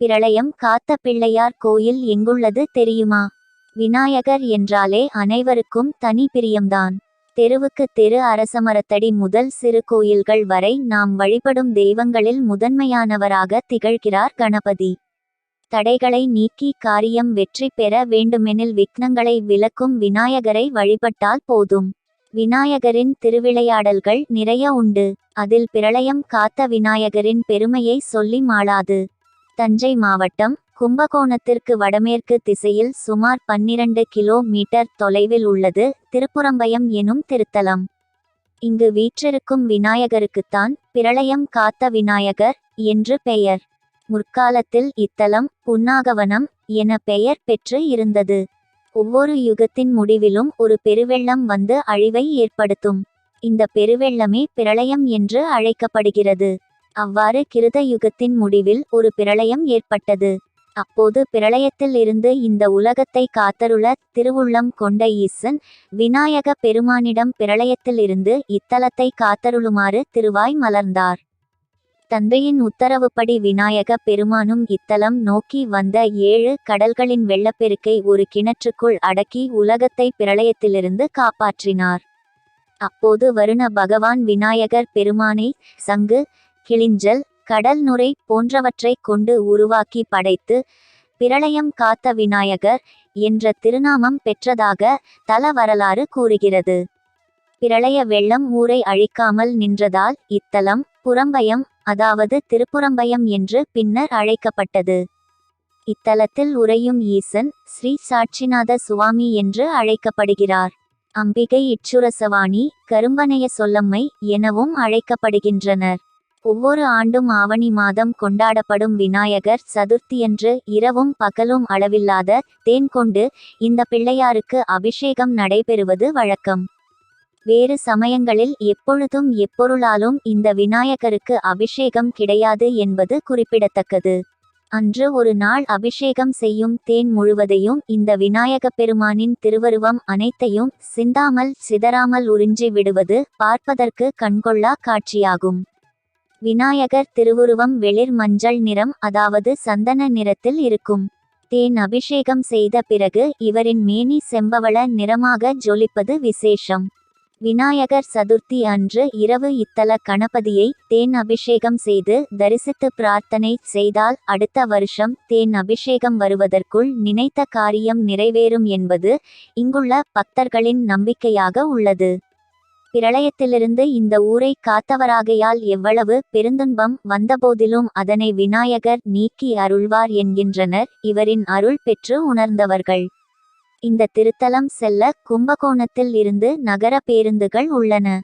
பிரளயம் காத்த பிள்ளையார் கோயில் எங்குள்ளது தெரியுமா? விநாயகர் என்றாலே அனைவருக்கும் தனி பிரியம்தான். தெருவுக்கு தெரு அரசமரத்தடி முதல் சிறு கோயில்கள் வரை நாம் வழிபடும் தெய்வங்களில் முதன்மையானவராக திகழ்கிறார் கணபதி. தடைகளை நீக்கி காரியம் வெற்றி பெற வேண்டுமெனில் விக்னங்களை விளக்கும் விநாயகரை வழிபட்டால் போதும். விநாயகரின் திருவிளையாடல்கள் நிறைய உண்டு. அதில் பிரளயம் காத்த விநாயகரின் பெருமையை சொல்லி மாளாது. தஞ்சை மாவட்டம் கும்பகோணத்திற்கு வடமேற்கு திசையில் சுமார் பன்னிரண்டு கிலோ மீட்டர் தொலைவில் உள்ளது திருப்புறம்பயம் எனும் திருத்தலம். இங்கு வீற்றிருக்கும் விநாயகருக்குத்தான் பிரளயம் காத்த விநாயகர் என்று பெயர். முற்காலத்தில் இத்தலம் புன்னாகவனம் என பெயர் பெற்று இருந்தது. ஒவ்வொரு யுகத்தின் முடிவிலும் ஒரு பெருவெள்ளம் வந்து அழிவை ஏற்படுத்தும். இந்த பெருவெள்ளமே பிரளயம் என்று அழைக்கப்படுகிறது. அவ்வாறு கிருத யுகத்தின் முடிவில் ஒரு பிரளயம் ஏற்பட்டது. அப்போது பிரளயத்தில் இருந்து இந்த உலகத்தை காத்தருள திருவுள்ளம் கொண்ட ஈசன் விநாயக பெருமானிடம் பிரளயத்தில் இருந்து இத்தலத்தை காத்தருளுமாறு திருவாய் மலர்ந்தார். தந்தையின் உத்தரவுப்படி விநாயக பெருமானும் இத்தலம் நோக்கி வந்த ஏழு கடல்களின் வெள்ளப்பெருக்கை ஒரு கிணற்றுக்குள் அடக்கி உலகத்தை பிரளயத்திலிருந்து காப்பாற்றினார். அப்போது வருண பகவான் விநாயகர் பெருமானை சங்கு கிளிஞ்சல் கடல் நுரை போன்றவற்றை கொண்டு உருவாக்கி படைத்து பிரளயம் காத்த விநாயகர் என்ற திருநாமம் பெற்றதாக தல வரலாறு கூறுகிறது. பிரளய வெள்ளம் ஊரை அழிக்காமல் நின்றதால் இத்தலம் புறம்பயம் அதாவது திருப்புறம்பயம் என்று பின்னர் அழைக்கப்பட்டது. இத்தலத்தில் உறையும் ஈசன் ஸ்ரீ சாட்சிநாத சுவாமி என்று அழைக்கப்படுகிறார். அம்பிகை இச்சுரசவாணி கரும்பனைய சொல்லம்மை எனவும் அழைக்கப்படுகின்றனர். ஒவ்வொரு ஆண்டும் ஆவணி மாதம் கொண்டாடப்படும் விநாயகர் சதுர்த்தியன்று இரவும் பகலும் அளவில்லாத தேன் கொண்டு இந்த பிள்ளையாருக்கு அபிஷேகம் நடைபெறுவது வழக்கம். வேறு சமயங்களில் எப்பொழுதும் எப்பொருளாலும் இந்த விநாயகருக்கு அபிஷேகம் கிடையாது என்பது குறிப்பிடத்தக்கது. அன்று ஒரு நாள் அபிஷேகம் செய்யும் தேன் முழுவதையும் இந்த விநாயகப் பெருமானின் திருவருவம் அனைத்தையும் சிந்தாமல் சிதறாமல் உறிஞ்சி விடுவது பார்ப்பதற்கு கண்கொள்ளா காட்சியாகும். விநாயகர் திருவுருவம் வெளிர் மஞ்சள் நிறம் அதாவது சந்தன நிறத்தில் இருக்கும். தேன் அபிஷேகம் செய்த பிறகு இவரின் மேனி செம்பவள நிறமாக ஜொலிப்பது விசேஷம். விநாயகர் சதுர்த்தி அன்று இரவு இத்தல கணபதியை தேன் அபிஷேகம் செய்து தரிசித்து பிரார்த்தனை செய்தால் அடுத்த வருஷம் தேன் அபிஷேகம் வருவதற்குள் நினைத்த காரியம் நிறைவேறும் என்பது இங்குள்ள பக்தர்களின் நம்பிக்கையாக உள்ளது. பிரளயத்திலிருந்து இந்த ஊரை காத்தவராகையால் எவ்வளவு பெருந்துன்பம் வந்தபோதிலும் அதனை விநாயகர் நீக்கி அருள்வார் என்கின்றனர் இவரின் அருள் பெற்று உணர்ந்தவர்கள். இந்த திருத்தலம் செல்ல கும்பகோணத்தில் இருந்து நகர பேருந்துகள் உள்ளன.